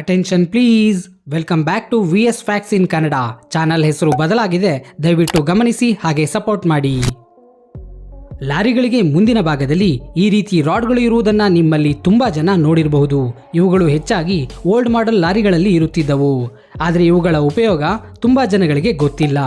Attention please welcome back to V S facts in Kannada channel ಹೆಸರು ಬದಲಾಗಿದೆ. ದಯವಿಟ್ಟು ಗಮನಿಸಿ ಹಾಗೆ ಸಪೋರ್ಟ್ ಮಾಡಿ. ಲಾರಿಗಳಿಗೆ ಮುಂದಿನ ಭಾಗದಲ್ಲಿ ಈ ರೀತಿ ರಾಡ್ಗಳು ಇರುವುದನ್ನು ನಿಮ್ಮಲ್ಲಿ ತುಂಬ ಜನ ನೋಡಿರಬಹುದು. ಇವುಗಳು ಹೆಚ್ಚಾಗಿ ಓಲ್ಡ್ ಮಾಡೆಲ್ ಲಾರಿಗಳಲ್ಲಿ ಇರುತ್ತಿದ್ದವು. ಆದರೆ ಇವುಗಳ ಉಪಯೋಗ ತುಂಬ ಜನಗಳಿಗೆ ಗೊತ್ತಿಲ್ಲ.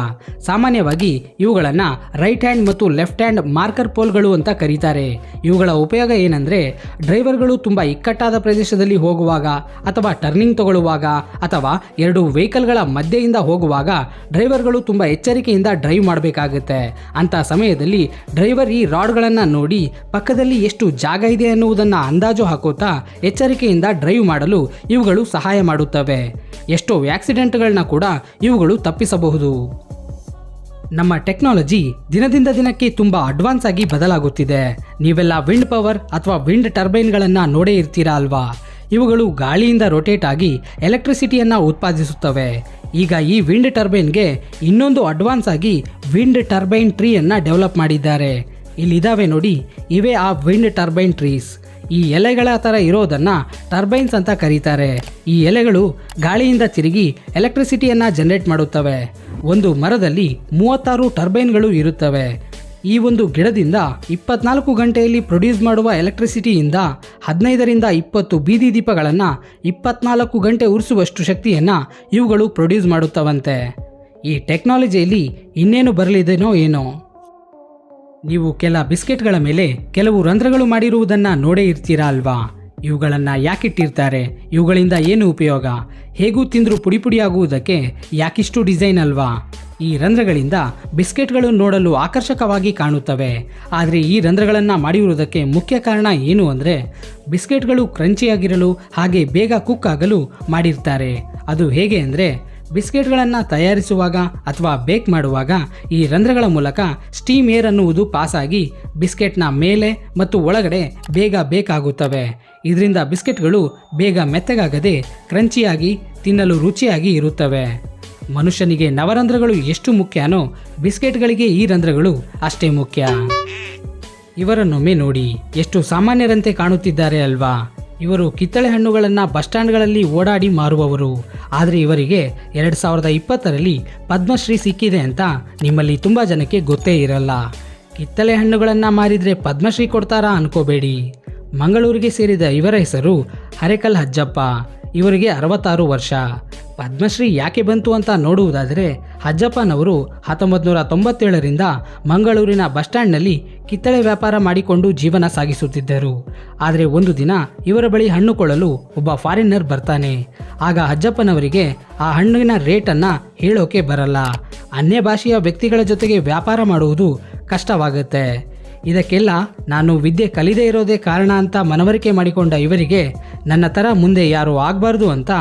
ಸಾಮಾನ್ಯವಾಗಿ ಇವುಗಳನ್ನು ರೈಟ್ ಹ್ಯಾಂಡ್ ಮತ್ತು ಲೆಫ್ಟ್ ಹ್ಯಾಂಡ್ ಮಾರ್ಕರ್ ಪೋಲ್ಗಳು ಅಂತ ಕರೀತಾರೆ. ಇವುಗಳ ಉಪಯೋಗ ಏನಂದರೆ ಡ್ರೈವರ್ಗಳು ತುಂಬ ಇಕ್ಕಟ್ಟಾದ ಪ್ರದೇಶದಲ್ಲಿ ಹೋಗುವಾಗ ಅಥವಾ ಟರ್ನಿಂಗ್ ತಗೊಳ್ಳುವಾಗ ಅಥವಾ ಎರಡು ವೆಹಿಕಲ್ಗಳ ಮಧ್ಯೆಯಿಂದ ಹೋಗುವಾಗ ಡ್ರೈವರ್ಗಳು ತುಂಬ ಎಚ್ಚರಿಕೆಯಿಂದ ಡ್ರೈವ್ ಮಾಡಬೇಕಾಗುತ್ತೆ. ಅಂತ ಸಮಯದಲ್ಲಿ ಡ್ರೈವರ್ ಈ ರಾಡ್ಗಳನ್ನು ನೋಡಿ ಪಕ್ಕದಲ್ಲಿ ಎಷ್ಟು ಜಾಗ ಇದೆ ಅನ್ನುವುದನ್ನು ಅಂದಾಜು ಹಾಕುತ್ತಾ ಎಚ್ಚರಿಕೆಯಿಂದ ಡ್ರೈವ್ ಮಾಡಲು ಇವುಗಳು ಸಹಾಯ ಮಾಡುತ್ತವೆ. ಎಷ್ಟೋ ಆಕ್ಸಿಡೆಂಟ್ಗಳನ್ನ ಕೂಡ ಇವುಗಳು ತಪ್ಪಿಸಬಹುದು. ನಮ್ಮ ಟೆಕ್ನಾಲಜಿ ದಿನದಿಂದ ದಿನಕ್ಕೆ ತುಂಬ ಅಡ್ವಾನ್ಸ್ ಆಗಿ ಬದಲಾಗುತ್ತಿದೆ. ನೀವೆಲ್ಲ ವಿಂಡ್ ಪವರ್ ಅಥವಾ ವಿಂಡ್ ಟರ್ಬೈನ್ಗಳನ್ನು ನೋಡೇ ಇರ್ತೀರಾ ಅಲ್ವಾ? ಇವುಗಳು ಗಾಳಿಯಿಂದ ರೊಟೇಟ್ ಆಗಿ ಎಲೆಕ್ಟ್ರಿಸಿಟಿಯನ್ನು ಉತ್ಪಾದಿಸುತ್ತವೆ. ಈಗ ಈ ವಿಂಡ್ ಟರ್ಬೈನ್ಗೆ ಇನ್ನೊಂದು ಅಡ್ವಾನ್ಸ್ ಆಗಿ ವಿಂಡ್ ಟರ್ಬೈನ್ ಟ್ರೀಯನ್ನು ಡೆವಲಪ್ ಮಾಡಿದ್ದಾರೆ. ಇಲ್ಲಿದ್ದಾವೆ ನೋಡಿ, ಇವೇ ಆ ವಿಂಡ್ ಟರ್ಬೈನ್ ಟ್ರೀಸ್. ಈ ಎಲೆಗಳ ಥರ ಇರೋದನ್ನು ಟರ್ಬೈನ್ಸ್ ಅಂತ ಕರೀತಾರೆ. ಈ ಎಲೆಗಳು ಗಾಳಿಯಿಂದ ತಿರುಗಿ ಎಲೆಕ್ಟ್ರಿಸಿಟಿಯನ್ನು ಜನರೇಟ್ ಮಾಡುತ್ತವೆ. ಒಂದು ಮರದಲ್ಲಿ ಮೂವತ್ತಾರು ಟರ್ಬೈನ್ಗಳು ಇರುತ್ತವೆ. ಈ ಒಂದು ಗಿಡದಿಂದ ಇಪ್ಪತ್ನಾಲ್ಕು ಗಂಟೆಯಲ್ಲಿ ಪ್ರೊಡ್ಯೂಸ್ ಮಾಡುವ ಎಲೆಕ್ಟ್ರಿಸಿಟಿಯಿಂದ ಹದಿನೈದರಿಂದ ಇಪ್ಪತ್ತು ಬೀದಿ ದೀಪಗಳನ್ನು ಇಪ್ಪತ್ನಾಲ್ಕು ಗಂಟೆ ಉರಿಸುವಷ್ಟು ಶಕ್ತಿಯನ್ನು ಇವುಗಳು ಪ್ರೊಡ್ಯೂಸ್ ಮಾಡುತ್ತವಂತೆ. ಈ ಟೆಕ್ನಾಲಜಿಯಲ್ಲಿ ಇನ್ನೇನು ಬರಲಿದೆನೋ ಏನೋ. ನೀವು ಕೆಲ ಬಿಸ್ಕೆಟ್ಗಳ ಮೇಲೆ ಕೆಲವು ರಂಧ್ರಗಳು ಮಾಡಿರುವುದನ್ನು ನೋಡೇ ಇರ್ತೀರಾ ಅಲ್ವಾ? ಇವುಗಳನ್ನು ಯಾಕಿಟ್ಟಿರ್ತಾರೆ ಇವುಗಳಿಂದ ಏನು ಉಪಯೋಗ? ಹೇಗೂ ತಿಂದರೂ ಪುಡಿ ಪುಡಿಯಾಗುವುದಕ್ಕೆ ಯಾಕಿಷ್ಟು ಡಿಸೈನ್ ಅಲ್ವಾ? ಈ ರಂಧ್ರಗಳಿಂದ ಬಿಸ್ಕೆಟ್ಗಳು ನೋಡಲು ಆಕರ್ಷಕವಾಗಿ ಕಾಣುತ್ತವೆ. ಆದರೆ ಈ ರಂಧ್ರಗಳನ್ನು ಮಾಡಿರುವುದಕ್ಕೆ ಮುಖ್ಯ ಕಾರಣ ಏನು ಅಂದರೆ ಬಿಸ್ಕೆಟ್ಗಳು ಕ್ರಂಚಿಯಾಗಿರಲು ಹಾಗೆ ಬೇಗ ಕುಕ್ ಆಗಲು ಮಾಡಿರ್ತಾರೆ. ಅದು ಹೇಗೆ ಅಂದರೆ ಬಿಸ್ಕೆಟ್ಗಳನ್ನು ತಯಾರಿಸುವಾಗ ಅಥವಾ ಬೇಕ್ ಮಾಡುವಾಗ ಈ ರಂಧ್ರಗಳ ಮೂಲಕ ಸ್ಟೀಮ್ ಏರ್ ಅನ್ನುವುದು ಪಾಸಾಗಿ ಬಿಸ್ಕೆಟ್ನ ಮೇಲೆ ಮತ್ತು ಒಳಗಡೆ ಬೇಗ ಬೇಕಾಗುತ್ತವೆ. ಇದರಿಂದ ಬಿಸ್ಕೆಟ್ಗಳು ಬೇಗ ಮೆತ್ತಗಾಗದೆ ಕ್ರಂಚಿಯಾಗಿ, ತಿನ್ನಲು ರುಚಿಯಾಗಿ ಇರುತ್ತವೆ. ಮನುಷ್ಯನಿಗೆ ನವರಂಧ್ರಗಳು ಎಷ್ಟು ಮುಖ್ಯನೋ ಬಿಸ್ಕೆಟ್ಗಳಿಗೆ ಈ ರಂಧ್ರಗಳು ಅಷ್ಟೇ ಮುಖ್ಯ. ಇವರನ್ನೊಮ್ಮೆ ನೋಡಿ ಎಷ್ಟು ಸಾಮಾನ್ಯರಂತೆ ಕಾಣುತ್ತಿದ್ದಾರೆ ಅಲ್ವಾ? ಇವರು ಕಿತ್ತಳೆ ಹಣ್ಣುಗಳನ್ನು ಬಸ್ ಸ್ಟ್ಯಾಂಡ್ಗಳಲ್ಲಿ ಓಡಾಡಿ ಮಾರುವವರು. ಆದರೆ ಇವರಿಗೆ ಎರಡು ಸಾವಿರದ ಇಪ್ಪತ್ತರಲ್ಲಿ ಪದ್ಮಶ್ರೀ ಸಿಕ್ಕಿದೆ ಅಂತ ನಿಮ್ಮಲ್ಲಿ ತುಂಬ ಜನಕ್ಕೆ ಗೊತ್ತೇ ಇರಲ್ಲ. ಕಿತ್ತಳೆ ಹಣ್ಣುಗಳನ್ನು ಮಾರಿದರೆ ಪದ್ಮಶ್ರೀ ಕೊಡ್ತಾರಾ ಅನ್ಕೋಬೇಡಿ. ಮಂಗಳೂರಿಗೆ ಸೇರಿದ ಇವರ ಹೆಸರು ಹರೇಕಲ್ ಹಜ್ಜಪ್ಪ. ಇವರಿಗೆ ಅರವತ್ತಾರು ವರ್ಷ. ಪದ್ಮಶ್ರೀ ಯಾಕೆ ಬಂತು ಅಂತ ನೋಡುವುದಾದರೆ ಅಜ್ಜಪ್ಪನವರು ಹತ್ತೊಂಬತ್ತು ನೂರ ತೊಂಬತ್ತೇಳರಿಂದ ಮಂಗಳೂರಿನ ಬಸ್ ಸ್ಟ್ಯಾಂಡ್ನಲ್ಲಿ ಕಿತ್ತಳೆ ವ್ಯಾಪಾರ ಮಾಡಿಕೊಂಡು ಜೀವನ ಸಾಗಿಸುತ್ತಿದ್ದರು. ಆದರೆ ಒಂದು ದಿನ ಇವರ ಬಳಿ ಹಣ್ಣು ಕೊಳ್ಳಲು ಒಬ್ಬ ಫಾರಿನರ್ ಬರ್ತಾನೆ. ಆಗ ಅಜ್ಜಪ್ಪನವರಿಗೆ ಆ ಹಣ್ಣಿನ ರೇಟನ್ನು ಹೇಳೋಕೆ ಬರಲ್ಲ. ಅನ್ಯ ಭಾಷೆಯ ವ್ಯಕ್ತಿಗಳ ಜೊತೆಗೆ ವ್ಯಾಪಾರ ಮಾಡುವುದು ಕಷ್ಟವಾಗುತ್ತೆ. ಇದಕ್ಕೆಲ್ಲ ನಾನು ವಿದ್ಯೆ ಕಲಿದೇ ಇರೋದೇ ಕಾರಣ ಅಂತ ಮನವರಿಕೆ ಮಾಡಿಕೊಂಡ ಇವರಿಗೆ ನನ್ನ ಥರ ಮುಂದೆ ಯಾರೂ ಆಗಬಾರ್ದು ಅಂತ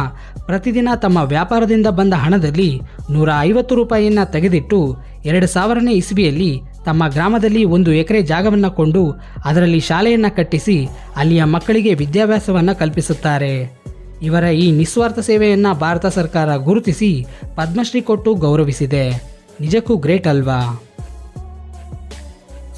ಪ್ರತಿದಿನ ತಮ್ಮ ವ್ಯಾಪಾರದಿಂದ ಬಂದ ಹಣದಲ್ಲಿ ನೂರ ಐವತ್ತು ರೂಪಾಯಿಯನ್ನು ತೆಗೆದಿಟ್ಟು ಎರಡು ಸಾವಿರನೇ ಇಸ್ವಿಯಲ್ಲಿ ತಮ್ಮ ಗ್ರಾಮದಲ್ಲಿ ಒಂದು ಎಕರೆ ಜಾಗವನ್ನು ಕೊಂಡು ಅದರಲ್ಲಿ ಶಾಲೆಯನ್ನು ಕಟ್ಟಿಸಿ ಅಲ್ಲಿಯ ಮಕ್ಕಳಿಗೆ ವಿದ್ಯಾಭ್ಯಾಸವನ್ನು ಕಲ್ಪಿಸುತ್ತಾರೆ. ಇವರ ಈ ನಿಸ್ವಾರ್ಥ ಸೇವೆಯನ್ನು ಭಾರತ ಸರ್ಕಾರ ಗುರುತಿಸಿ ಪದ್ಮಶ್ರೀ ಕೊಟ್ಟು ಗೌರವಿಸಿದೆ. ನಿಜಕ್ಕೂ ಗ್ರೇಟ್ ಅಲ್ವಾ?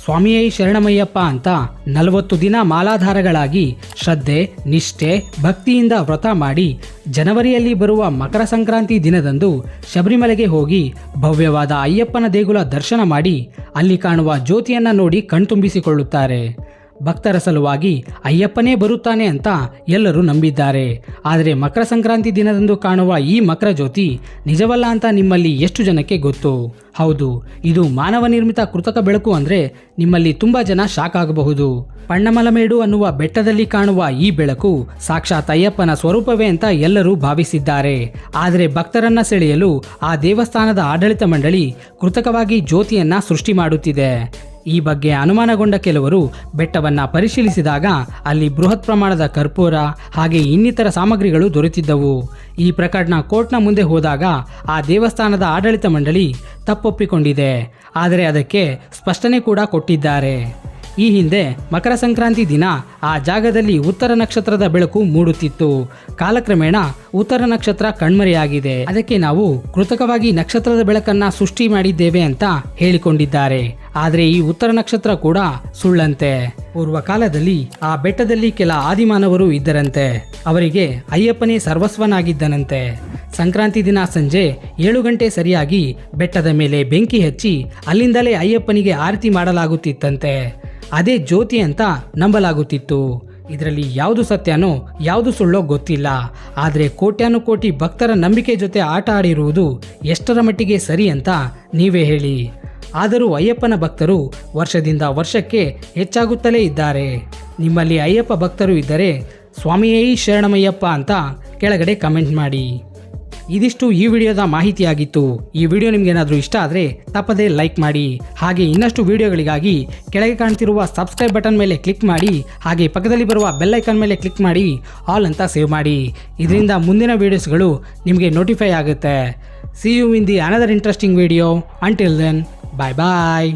ಸ್ವಾಮಿಯೇ ಶರಣಮಯ್ಯಪ್ಪ ಅಂತ ನಲವತ್ತು ದಿನ ಮಾಲಾಧಾರಗಳಾಗಿ ಶ್ರದ್ಧೆ, ನಿಷ್ಠೆ, ಭಕ್ತಿಯಿಂದ ವ್ರತ ಮಾಡಿ ಜನವರಿಯಲ್ಲಿ ಬರುವ ಮಕರ ಸಂಕ್ರಾಂತಿ ದಿನದಂದು ಶಬರಿಮಲೆಗೆ ಹೋಗಿ ಭವ್ಯವಾದ ಅಯ್ಯಪ್ಪನ ದೇಗುಲ ದರ್ಶನ ಮಾಡಿ ಅಲ್ಲಿ ಕಾಣುವ ಜ್ಯೋತಿಯನ್ನು ನೋಡಿ ಕಣ್ತುಂಬಿಸಿಕೊಳ್ಳುತ್ತಾರೆ. ಭಕ್ತರ ಸಲುವಾಗಿ ಅಯ್ಯಪ್ಪನೇ ಬರುತ್ತಾನೆ ಅಂತ ಎಲ್ಲರೂ ನಂಬಿದ್ದಾರೆ. ಆದರೆ ಮಕರ ಸಂಕ್ರಾಂತಿ ದಿನದಂದು ಕಾಣುವ ಈ ಮಕರ ಜ್ಯೋತಿ ನಿಜವಲ್ಲ ಅಂತ ನಿಮ್ಮಲ್ಲಿ ಎಷ್ಟು ಜನಕ್ಕೆ ಗೊತ್ತು? ಹೌದು, ಇದು ಮಾನವ ನಿರ್ಮಿತ ಕೃತಕ ಬೆಳಕು ಅಂದರೆ ನಿಮ್ಮಲ್ಲಿ ತುಂಬ ಜನ ಶಾಕ್ ಆಗಬಹುದು. ಪಣ್ಣಮಲಮೇಡು ಅನ್ನುವ ಬೆಟ್ಟದಲ್ಲಿ ಕಾಣುವ ಈ ಬೆಳಕು ಸಾಕ್ಷಾತ್ ಅಯ್ಯಪ್ಪನ ಸ್ವರೂಪವೇ ಅಂತ ಎಲ್ಲರೂ ಭಾವಿಸಿದ್ದಾರೆ. ಆದರೆ ಭಕ್ತರನ್ನ ಸೆಳೆಯಲು ಆ ದೇವಸ್ಥಾನದ ಆಡಳಿತ ಮಂಡಳಿ ಕೃತಕವಾಗಿ ಜ್ಯೋತಿಯನ್ನ ಸೃಷ್ಟಿ ಮಾಡುತ್ತಿದೆ. ಈ ಬಗ್ಗೆ ಅನುಮಾನಗೊಂಡ ಕೆಲವರು ಬೆಟ್ಟವನ್ನ ಪರಿಶೀಲಿಸಿದಾಗ ಅಲ್ಲಿ ಬೃಹತ್ ಪ್ರಮಾಣದ ಕರ್ಪೂರ ಹಾಗೆ ಇನ್ನಿತರ ಸಾಮಗ್ರಿಗಳು ದೊರೆತಿದ್ದವು. ಈ ಪ್ರಕರಣ ಕೋರ್ಟ್ನ ಮುಂದೆ ಹೋದಾಗ ಆ ದೇವಸ್ಥಾನದ ಆಡಳಿತ ಮಂಡಳಿ ತಪ್ಪೊಪ್ಪಿಕೊಂಡಿದೆ. ಆದರೆ ಅದಕ್ಕೆ ಸ್ಪಷ್ಟನೆ ಕೂಡ ಕೊಟ್ಟಿದ್ದಾರೆ. ಈ ಹಿಂದೆ ಮಕರ ಸಂಕ್ರಾಂತಿ ದಿನ ಆ ಜಾಗದಲ್ಲಿ ಉತ್ತರ ನಕ್ಷತ್ರದ ಬೆಳಕು ಮೂಡುತ್ತಿತ್ತು. ಕಾಲಕ್ರಮೇಣ ಉತ್ತರ ನಕ್ಷತ್ರ ಕಣ್ಮರೆಯಾಗಿದೆ. ಅದಕ್ಕೆ ನಾವು ಕೃತಕವಾಗಿ ನಕ್ಷತ್ರದ ಬೆಳಕನ್ನ ಸೃಷ್ಟಿ ಮಾಡಿದ್ದೇವೆ ಅಂತ ಹೇಳಿಕೊಂಡಿದ್ದಾರೆ. ಆದರೆ ಈ ಉತ್ತರ ನಕ್ಷತ್ರ ಕೂಡ ಸುಳ್ಳಂತೆ. ಪೂರ್ವ ಕಾಲದಲ್ಲಿ ಆ ಬೆಟ್ಟದಲ್ಲಿ ಕೆಲ ಆದಿಮಾನವರು ಇದ್ದರಂತೆ. ಅವರಿಗೆ ಅಯ್ಯಪ್ಪನೇ ಸರ್ವಸ್ವನಾಗಿದ್ದನಂತೆ. ಸಂಕ್ರಾಂತಿ ದಿನ ಸಂಜೆ ಏಳು ಗಂಟೆ ಸರಿಯಾಗಿ ಬೆಟ್ಟದ ಮೇಲೆ ಬೆಂಕಿ ಹಚ್ಚಿ ಅಲ್ಲಿಂದಲೇ ಅಯ್ಯಪ್ಪನಿಗೆ ಆರತಿ ಮಾಡಲಾಗುತ್ತಿತ್ತಂತೆ. ಅದೇ ಜ್ಯೋತಿ ಅಂತ ನಂಬಲಾಗುತ್ತಿತ್ತು. ಇದರಲ್ಲಿ ಯಾವುದು ಸತ್ಯನೋ, ಯಾವುದು ಸುಳ್ಳೋ ಗೊತ್ತಿಲ್ಲ. ಆದರೆ ಕೋಟ್ಯಾನು ಕೋಟಿ ಭಕ್ತರ ನಂಬಿಕೆ ಜೊತೆ ಆಟ ಆಡಿರುವುದು ಎಷ್ಟರ ಮಟ್ಟಿಗೆ ಸರಿ ಅಂತ ನೀವೇ ಹೇಳಿ. ಆದರೂ ಅಯ್ಯಪ್ಪನ ಭಕ್ತರು ವರ್ಷದಿಂದ ವರ್ಷಕ್ಕೆ ಹೆಚ್ಚಾಗುತ್ತಲೇ ಇದ್ದಾರೆ. ನಿಮ್ಮಲ್ಲಿ ಅಯ್ಯಪ್ಪ ಭಕ್ತರು ಇದ್ದರೆ ಸ್ವಾಮಿಯೇ ಶರಣಮಯ್ಯಪ್ಪ ಅಂತ ಕೆಳಗಡೆ ಕಮೆಂಟ್ ಮಾಡಿ. ಇದಿಷ್ಟು ಈ ವಿಡಿಯೋದ ಮಾಹಿತಿಯಾಗಿತ್ತು. ಈ ವಿಡಿಯೋ ನಿಮ್ಗೇನಾದರೂ ಇಷ್ಟ ಆದರೆ ತಪ್ಪದೇ ಲೈಕ್ ಮಾಡಿ. ಹಾಗೆ ಇನ್ನಷ್ಟು ವಿಡಿಯೋಗಳಿಗಾಗಿ ಕೆಳಗೆ ಕಾಣ್ತಿರುವ ಸಬ್ಸ್ಕ್ರೈಬ್ ಬಟನ್ ಮೇಲೆ ಕ್ಲಿಕ್ ಮಾಡಿ. ಹಾಗೆ ಪಕ್ಕದಲ್ಲಿ ಬರುವ ಬೆಲ್ ಐಕಾನ್ ಮೇಲೆ ಕ್ಲಿಕ್ ಮಾಡಿ. ಆಲ್ ಅಂತ ಸೇವ್ ಮಾಡಿ. ಇದರಿಂದ ಮುಂದಿನ ವೀಡಿಯೋಸ್ಗಳು ನಿಮಗೆ ನೋಟಿಫೈ ಆಗುತ್ತೆ. See you in the another interesting video until then bye bye